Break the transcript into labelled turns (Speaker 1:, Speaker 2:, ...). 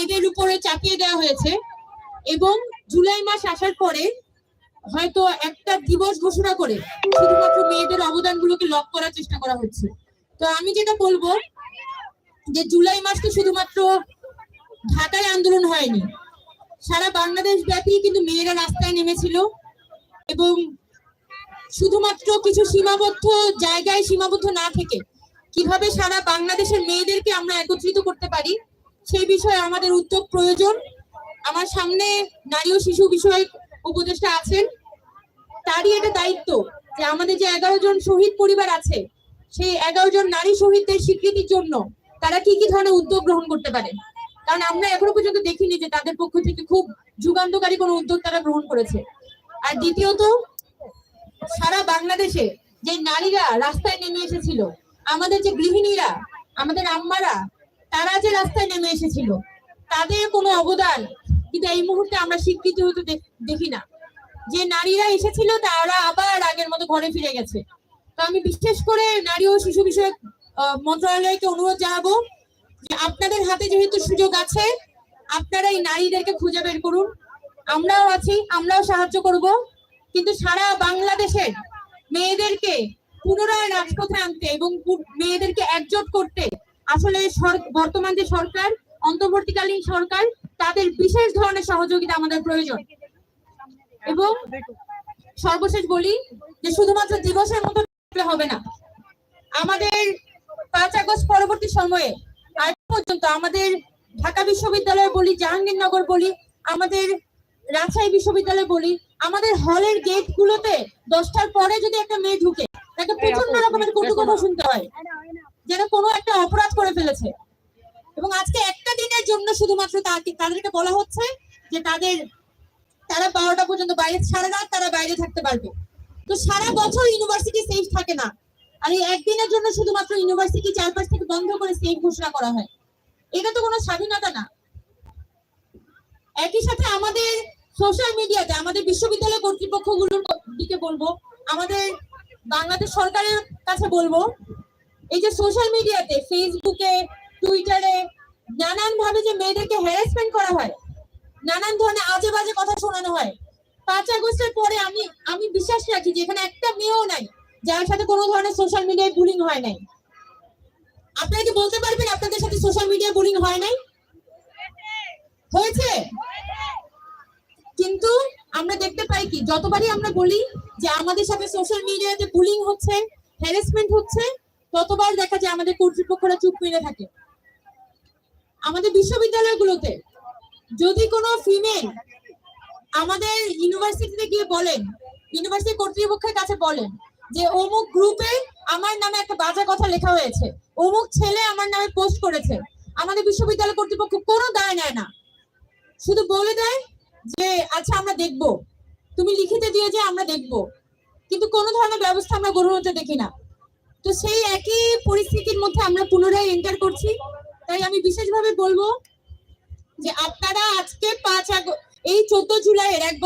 Speaker 1: মেয়েদের উপরে চাপিয়ে দেওয়া হয়েছে এবং জুলাই মাস আসার পরে হয়তো একটা দিবস ঘোষণা করে শুধুমাত্র মেয়েদের অবদানগুলোকে লক করার চেষ্টা করা হচ্ছে। তো আমি যেটা বলব যে জুলাই মাস তো শুধুমাত্র ঢাকায় আন্দোলন হয়নি, সারা বাংলাদেশ ব্যাপী কিন্তু মেয়েরা রাস্তায় নেমেছিল এবং শুধুমাত্র কিছু সীমাবদ্ধ জায়গায় সীমাবদ্ধ না থেকে কীভাবে সারা বাংলাদেশের মেয়েদেরকে আমরা একত্রিত করতে পারি সেই বিষয়ে আমাদের উদ্যোগ প্রয়োজন। আমার সামনে নারী ও শিশু বিষয়ক উপদেষ্টা আছেন। তারই এটা দায়িত্ব যে আমাদের যে এগারো জন শহীদ পরিবার আছে, সেই এগারো জন নারী শহীদদের স্বীকৃতির জন্য তারা কি কি ধরনের উদ্যোগ গ্রহণ করতে পারে? কারণ আমরা এখনও পর্যন্ত দেখিনি যে তাদের পক্ষ থেকে খুব যুগান্তকারী কোনো উদ্যোগ তারা গ্রহণ করেছে। আর দ্বিতীয়ত, সারা বাংলাদেশে যে নারীরা রাস্তায় নেমে এসেছিল, আমাদের যে গৃহিণীরা, আমাদের আম্মারা তারা যে রাস্তায় নেমে এসেছিল, তাদের কোনো অবদান কিন্তু এই মুহূর্তে আমরা স্বীকৃতি হতে দেখ- না। যে নারীরা এসেছিল, তারা আবার আগের মতো ঘরে ফিরে গেছে। তো আমি বিশেষ করে নারী ও শিশু বিষয়ক মন্ত্রণালয়কে অনুরোধ জানাব যে আপনাদের হাতে যেহেতু সুযোগ আছে, আপনারা এই নারীদেরকে খুঁজে বের করুন। আমরাও আছি, আমরাও সাহায্য করব। কিন্তু সারা বাংলাদেশের মেয়েদেরকে পুনরায় রাজপথে আনতে এবং মেয়েদেরকে একজোট করতে আসলে বর্তমান যে সরকার অন্তর্বর্তীকালীন সরকার তাদের বিশেষ ধরনের সহযোগিতা আমাদের প্রয়োজন। এবং সর্বশেষ বলি যে শুধুমাত্র দিবসের মতো হবে না। আমাদের পাঁচ আগস্ট পরবর্তী সময়ে আজ পর্যন্ত আমাদের ঢাকা বিশ্ববিদ্যালয় বলি জাহাঙ্গীরনগর বলি আমাদের রাজশাহী বিশ্ববিদ্যালয় বলি আমাদের হলের গেট গুলোতে দশটার পরে যদি একটা মেয়ে ঢুকে তাকে প্রচণ্ড রকমের কটু কথা শুনতে হয়। যেন কোনো একটা অপরাধ করে ফেলেছে। এবং আজকে একটা দিনের জন্য শুধুমাত্র তাদেরকে বলা হচ্ছে যে তাদের তারা বারোটা পর্যন্ত বাইরে সারা রাত তারা বাইরে থাকতে পারবে। তো সারা বছর ইউনিভার্সিটি সেফ থাকে না। আর এই একদিনের জন্য শুধুমাত্র ইউনিভার্সিটি চারপাশ থেকে বন্ধ করে সেফ ঘোষণা করা হয়। এটা তো কোনো স্বাধীনতা না। একই সাথে আমাদের সোশ্যাল মিডিয়াতে আমাদের বিশ্ববিদ্যালয় কর্তৃপক্ষগুলোর দিকে বলব, আমাদের বাংলাদেশ সরকারের কাছে বলব এই যে সোশ্যাল মিডিয়াতে ফেসবুকে টুইটারে নানান ভাবে যে মেয়েদেরকে হ্যারাসমেন্ট করা হয়, নানান ধরনের আজে বাজে কথা শোনানো হয়। পাঁচ আগস্টের পরে আমি আমি বিশ্বাস রাখি যে এখানে একটা মেয়েও নাই, যার সাথে কোনো ধরনের সোশ্যাল মিডিয়ায় বুলিং হয় নাই। আপনারা কি বলতে পারবেন আপনাদের সাথে সোশ্যাল মিডিয়ায় বুলিং হয় নাই? হয়েছে? কিন্তু আমরা দেখতে পাই কি, যতবারই আমরা বলি যে আমাদের সাথে সোশ্যাল মিডিয়াতে বুলিং হচ্ছে হ্যারাসমেন্ট হচ্ছে ততবার দেখা যায় আমাদের কর্তৃপক্ষরা চুপ মেরে থাকে। আমাদের বিশ্ববিদ্যালয়গুলোতে যদি কোনো ফিমেল আমাদের ইউনিভার্সিটিতে গিয়ে বলেন, ইউনিভার্সিটি কর্তৃপক্ষের কাছে বলেন যে, অমুক গ্রুপে আমার নামে একটা বাজে কথা লেখা হয়েছে। অমুক ছেলে আমার নামে পোস্ট করেছে। আমাদের বিশ্ববিদ্যালয় কর্তৃপক্ষ কোনো দায় নেয় না। শুধু বলে দেয় যে আচ্ছা আমরা দেখব। তুমি লিখিতে দিয়ে যে আমরা দেখব। কিন্তু কোনো ধরনের ব্যবস্থা আমরা গ্রহণ হতে দেখি না। তো সেই একই পরিস্থিতির মধ্যে আমরা পুনরায় এন্টার করছি। তাই আমি বিশেষভাবে বলব যে আপনারা আজকে পাঁচ আগস্ট, এই চোদ্দ জুলাইয়ের এক